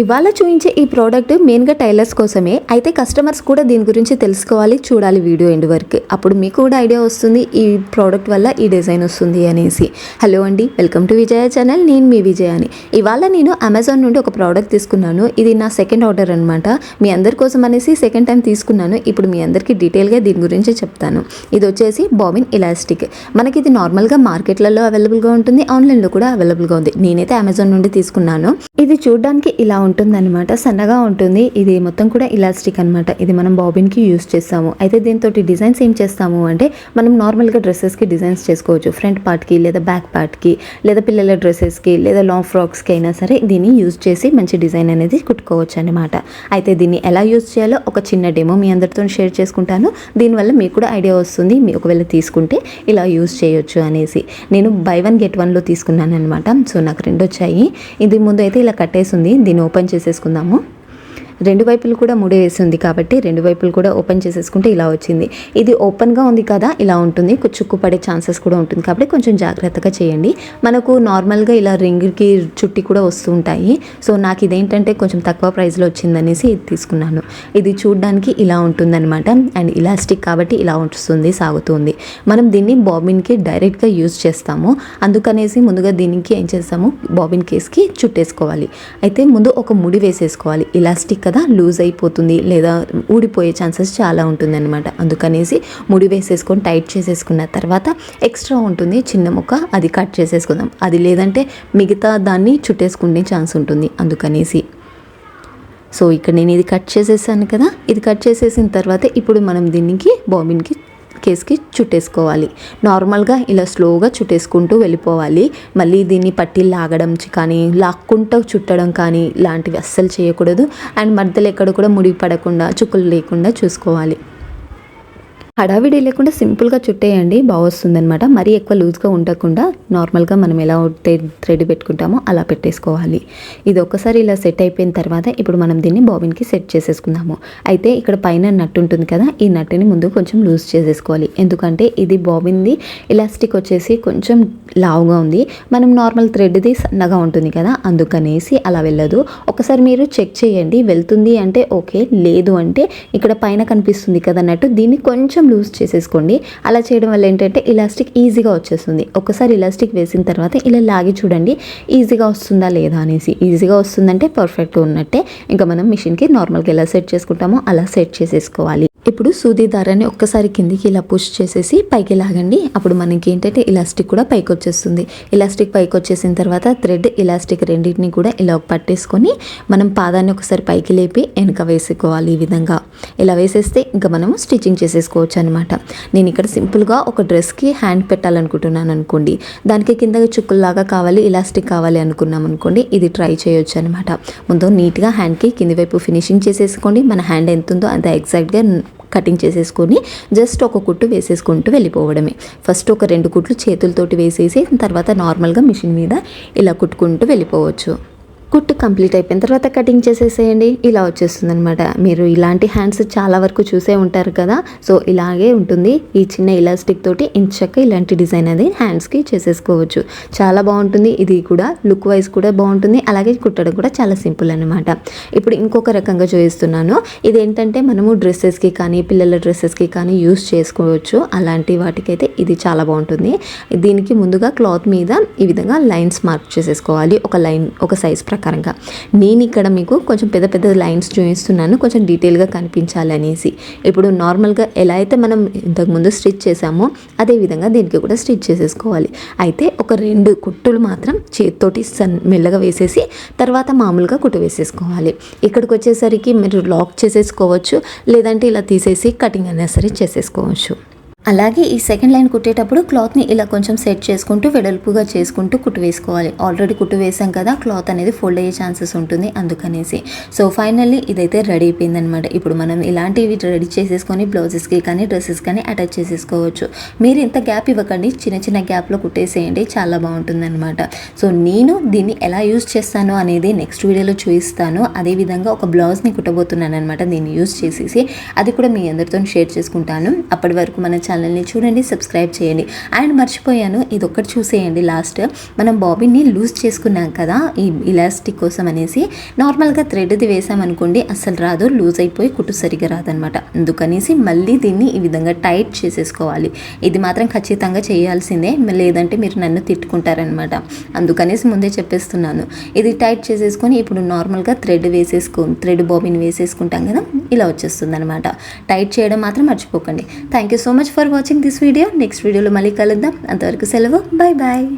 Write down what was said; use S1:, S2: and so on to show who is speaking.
S1: ఇవాళ చూపించే ఈ ప్రోడక్ట్ మెయిన్గా టైలర్స్ కోసమే. అయితే కస్టమర్స్ కూడా దీని గురించి తెలుసుకోవాలి చూడాలి వీడియో ఎండ్ వరకు. అప్పుడు మీకు కూడా ఐడియా వస్తుంది ఈ ప్రోడక్ట్ వల్ల ఈ డిజైన్ వస్తుంది అనేసి. హలో అండి వెల్కమ్ టు విజయ ఛానల్. నేను మీ విజయ అని ఇవాళ నేను అమెజాన్ నుండి ఒక ప్రోడక్ట్ తీసుకున్నాను. ఇది నా సెకండ్ ఆర్డర్ అనమాట మీ అందరి కోసం అనేసి సెకండ్ టైం తీసుకున్నాను. ఇప్పుడు మీ అందరికీ డీటెయిల్గా దీని గురించి చెప్తాను. ఇది వచ్చేసి బాబిన్ ఇలాస్టిక్ మనకి ఇది నార్మల్గా మార్కెట్లలో అవైలబుల్గా ఉంటుంది ఆన్లైన్లో కూడా అవైలబుల్గా ఉంది. నేనైతే అమెజాన్ నుండి తీసుకున్నాను. ఇది చూడడానికి ఇలా ఉంటుందన్నమాట సన్నగా ఉంటుంది. ఇది మొత్తం కూడా ఇలాస్టిక్ అనమాట ఇది మనం బాబిన్కి యూస్ చేస్తాము. అయితే దీంతో డిజైన్స్ ఏం చేస్తాము అంటే మనం నార్మల్గా డ్రెస్సెస్కి డిజైన్స్ చేసుకోవచ్చు. ఫ్రంట్ పార్ట్కి లేదా బ్యాక్ పార్ట్కి లేదా పిల్లల డ్రెస్సెస్కి లేదా లాంగ్ ఫ్రాక్స్కి అయినా సరే దీన్ని యూజ్ చేసి మంచి డిజైన్ అనేది కుట్టుకోవచ్చు అనమాట అయితే దీన్ని ఎలా యూజ్ చేయాలో ఒక చిన్న డెమో మీ అందరితో షేర్ చేసుకుంటాను. దీనివల్ల మీకు కూడా ఐడియా వస్తుంది. మీ ఒకవేళ తీసుకుంటే ఇలా యూజ్ చేయొచ్చు అనేసి. నేను బై వన్ గెట్ వన్లో తీసుకున్నాను అనమాట సో నాకు రెండు వచ్చాయి. ఇది ముందు అయితే ఇలా కట్టేసింది దీని ఓపెన్ ఓపెన్ చేసేసుకుందాము. రెండు వైపులు కూడా ముడి వేసి ఉంది కాబట్టి రెండు వైపులు కూడా ఓపెన్ చేసేసుకుంటే ఇలా వచ్చింది. ఇది ఓపెన్గా ఉంది కదా ఇలా ఉంటుంది. చుక్కు పడే ఛాన్సెస్ కూడా ఉంటుంది కాబట్టి కొంచెం జాగ్రత్తగా చేయండి. మనకు నార్మల్గా ఇలా రింగ్కి చుట్టి కూడా వస్తూ ఉంటాయి. సో నాకు ఇదేంటంటే కొంచెం తక్కువ ప్రైస్లో వచ్చిందనేసి ఇది తీసుకున్నాను. ఇది చూడడానికి ఇలా ఉంటుందన్నమాట. అండ్ ఇలాస్టిక్ కాబట్టి ఇలా వస్తుంది సాగుతుంది మనం దీన్ని బాబిన్కి డైరెక్ట్గా యూజ్ చేస్తాము. అందుకనేసి ముందుగా దీనికి ఏం చేస్తాము? బాబిన్ కేస్కి చుట్టేసుకోవాలి. అయితే ముందు ఒక ముడి వేసేసుకోవాలి. ఇలాస్టిక్ కదా లూజ్ అయిపోతుంది లేదా ఊడిపోయే ఛాన్సెస్ చాలా ఉంటుందన్నమాట. అందుకనేసి ముడి వేసేసుకొని టైట్ చేసేసుకున్న తర్వాత ఎక్స్ట్రా ఉంటుంది చిన్న ముక్క అది కట్ చేసేసుకుందాం. అది లేదంటే మిగతా దాన్ని చుట్టేసుకునే ఛాన్స్ ఉంటుంది అందుకనేసి. సో ఇక్కడ నేను ఇది కట్ చేసేసాను కదా ఇది కట్ చేసేసిన తర్వాత ఇప్పుడు మనం దీనికి బాబిన్కి కేస్కి చుట్టేసుకోవాలి. నార్మల్గా ఇలా స్లోగా చుట్టేసుకుంటూ వెళ్ళిపోవాలి. మళ్ళీ దీన్ని పట్టి లాగడం కానీ లాక్కుంటూ చుట్టడం కానీ ఇలాంటివి అస్సలు చేయకూడదు. అండ్ మధ్యలో ఎక్కడ కూడా ముడిపడకుండా చుక్కలు లేకుండా చూసుకోవాలి. హడావిడి లేకుండా సింపుల్గా చుట్టేయండి బాగా వస్తుందనమాట మరీ ఎక్కువ లూజ్గా ఉండకుండా నార్మల్గా మనం ఎలా థ్రెడ్ పెట్టుకుంటామో అలా పెట్టేసుకోవాలి. ఇది ఒక్కసారి ఇలా సెట్ అయిపోయిన తర్వాత ఇప్పుడు మనం దీన్ని బాబిన్కి సెట్ చేసేసుకుందాము. అయితే ఇక్కడ పైన నట్టు ఉంటుంది కదా ఈ నట్టుని ముందు కొంచెం లూజ్ చేసేసుకోవాలి. ఎందుకంటే ఇది బాబిన్ది ఇలాస్టిక్ వచ్చేసి కొంచెం లావుగా ఉంది. మనం నార్మల్ థ్రెడ్ది సన్నగా ఉంటుంది కదా అందుకనేసి అలా వెళ్ళదు. ఒకసారి మీరు చెక్ చేయండి వెళ్తుంది అంటే ఓకే లేదు అంటే ఇక్కడ పైన కనిపిస్తుంది కదా అన్నట్టు దీన్ని కొంచెం లూజ్ చేసేసుకోండి. అలా చేయడం వల్ల ఏంటంటే ఇలాస్టిక్ ఈజీగా వచ్చేస్తుంది. ఒకసారి ఇలాస్టిక్ వేసిన తర్వాత ఇలా లాగి చూడండి. ఈజీగా వస్తుందా లేదా అనేసి. ఈజీగా వస్తుందంటే పర్ఫెక్ట్గా ఉన్నట్టే. ఇంకా మనం మిషన్కి నార్మల్గా ఎలా సెట్ చేసుకుంటామో అలా సెట్ చేసేసుకోవాలి. ఇప్పుడు సూది దారాన్ని ఒక్కసారి కిందికి ఇలా పుష్ చేసేసి పైకి లాగండి. అప్పుడు మనకి ఏంటంటే ఇలాస్టిక్ కూడా పైకి వచ్చేస్తుంది. ఇలాస్టిక్ పైకి వచ్చేసిన తర్వాత థ్రెడ్ ఇలాస్టిక్ రెండింటిని కూడా ఇలా పట్టేసుకొని మనం పాదాన్ని ఒకసారి పైకి లేపి వెనుక వేసుకోవాలి ఈ విధంగా. ఇలా వేసేస్తే ఇంకా మనము స్టిచ్చింగ్ చేసేసుకోవచ్చు అనమాట నేను ఇక్కడ సింపుల్గా ఒక డ్రెస్కి హ్యాండ్ పెట్టాలనుకుంటున్నాను అనుకోండి. దానికి కింద చుక్కుల్లాగా కావాలి ఇలాస్టిక్ కావాలి అనుకున్నాం అనుకోండి ఇది ట్రై చేయొచ్చు అనమాట ముందు నీట్గా హ్యాండ్కి కింది వైపు ఫినిషింగ్ చేసేసుకోండి. మన హ్యాండ్ ఎంత ఉందో అంత ఎగ్జాక్ట్గా కటింగ్ చేసేసుకొని జస్ట్ ఒక కుట్టు వేసేసుకుంటూ వెళ్ళిపోవడమే. ఫస్ట్ ఒక రెండు కుట్లు చేతులతోటి వేసేసి తర్వాత నార్మల్గా మిషన్ మీద ఇలా కుట్టుకుంటూ వెళ్ళిపోవచ్చు. కుట్టు కంప్లీట్ అయిపోయిన తర్వాత కటింగ్ చేసేసేయండి. ఇలా వచ్చేస్తుంది అనమాట మీరు ఇలాంటి హ్యాండ్స్ చాలా వరకు చూసే ఉంటారు కదా. సో ఇలాగే ఉంటుంది. ఈ చిన్న ఇలాస్టిక్ తోటి ఇంచక్క ఇలాంటి డిజైన్ అది హ్యాండ్స్కి చేసేసుకోవచ్చు. చాలా బాగుంటుంది. ఇది కూడా లుక్ వైజ్ కూడా బాగుంటుంది. అలాగే కుట్టడం కూడా చాలా సింపుల్ అనమాట ఇప్పుడు ఇంకొక రకంగా చూపిస్తున్నాను. ఇది ఏంటంటే మనము డ్రెస్సెస్కి కానీ పిల్లల డ్రెస్సెస్కి కానీ యూస్ చేసుకోవచ్చు. అలాంటి వాటికైతే ఇది చాలా బాగుంటుంది. దీనికి ముందుగా క్లాత్ మీద ఈ విధంగా లైన్స్ మార్క్ చేసేసుకోవాలి. ఒక లైన్ ఒక సైజ్ ప్రకారంగా. నేను ఇక్కడ మీకు కొంచెం పెద్ద పెద్ద లైన్స్ చూపిస్తున్నాను. కొంచెం డీటెయిల్గా కనిపించాలనేసి. ఇప్పుడు నార్మల్గా ఎలా అయితే మనం ఇంతకుముందు స్టిచ్ చేసామో అదే విధంగా దీనికి కూడా స్టిచ్ చేసేసుకోవాలి. అయితే ఒక రెండు కుట్టులు మాత్రం చేతితోటి సన్ మెల్లగా వేసేసి తర్వాత మామూలుగా కుట్టు వేసేసుకోవాలి. ఇక్కడికి వచ్చేసరికి మీరు లాక్ చేసేసుకోవచ్చు లేదంటే ఇలా తీసేసి కటింగ్ అయినా సరే చేసేసుకోవచ్చు. అలాగే ఈ సెకండ్ లైన్ కుట్టేటప్పుడు క్లాత్ని ఇలా కొంచెం సెట్ చేసుకుంటూ వెడల్పుగా చేసుకుంటూ కుట్టు వేసుకోవాలి. ఆల్రెడీ కుట్టు వేసాం కదా క్లాత్ అనేది ఫోల్డ్ అయ్యే ఛాన్సెస్ ఉంటుంది అందుకనేసి. సో ఫైనల్లీ ఇదైతే రెడీ అయిపోయింది అనమాట ఇప్పుడు మనం ఇలాంటివి రెడీ చేసేసుకొని బ్లౌజెస్కి కానీ డ్రెస్సెస్ కానీ అటాచ్ చేసేసుకోవచ్చు. మీరు ఇంత గ్యాప్ ఇవ్వకండి చిన్న చిన్న గ్యాప్లో కుట్టేసేయండి చాలా బాగుంటుందన్నమాట. సో నేను దీన్ని ఎలా యూజ్ చేస్తాను అనేది నెక్స్ట్ వీడియోలో చూపిస్తాను. అదేవిధంగా ఒక బ్లౌజ్ని కుట్టబోతున్నాను అనమాట దీన్ని యూజ్ చేసేసి. అది కూడా మీ అందరితో షేర్ చేసుకుంటాను. అప్పటి వరకు మన ఛానల్ ఛానల్ని చూడండి సబ్స్క్రైబ్ చేయండి. అండ్ మర్చిపోయాను ఇది ఒక్కటి చూసేయండి లాస్ట్. మనం బాబీని లూజ్ చేసుకున్నాం కదా ఈ ఇలాస్టిక్ కోసం అనేసి. నార్మల్గా థ్రెడ్ది వేసామనుకోండి అసలు రాదు లూజ్ అయిపోయి కుట్టు సరిగ్గా రాదనమాట. అందుకనేసి మళ్ళీ దీన్ని ఈ విధంగా టైట్ చేసేసుకోవాలి. ఇది మాత్రం ఖచ్చితంగా చేయాల్సిందే లేదంటే మీరు నన్ను తిట్టుకుంటారనమాట. అందుకనేసి ముందే చెప్పేస్తున్నాను. ఇది టైట్ చేసేసుకొని ఇప్పుడు నార్మల్గా థ్రెడ్ వేసేసుకో థ్రెడ్ బాబీని వేసేసుకుంటాం కదా ఇలా వచ్చేస్తుంది అనమాట టైట్ చేయడం మాత్రం మర్చిపోకండి. Thank you so much for watching this video next వీడియోలో మళ్ళీ కలుద్దాం. అంతవరకు సెలవు. Bye bye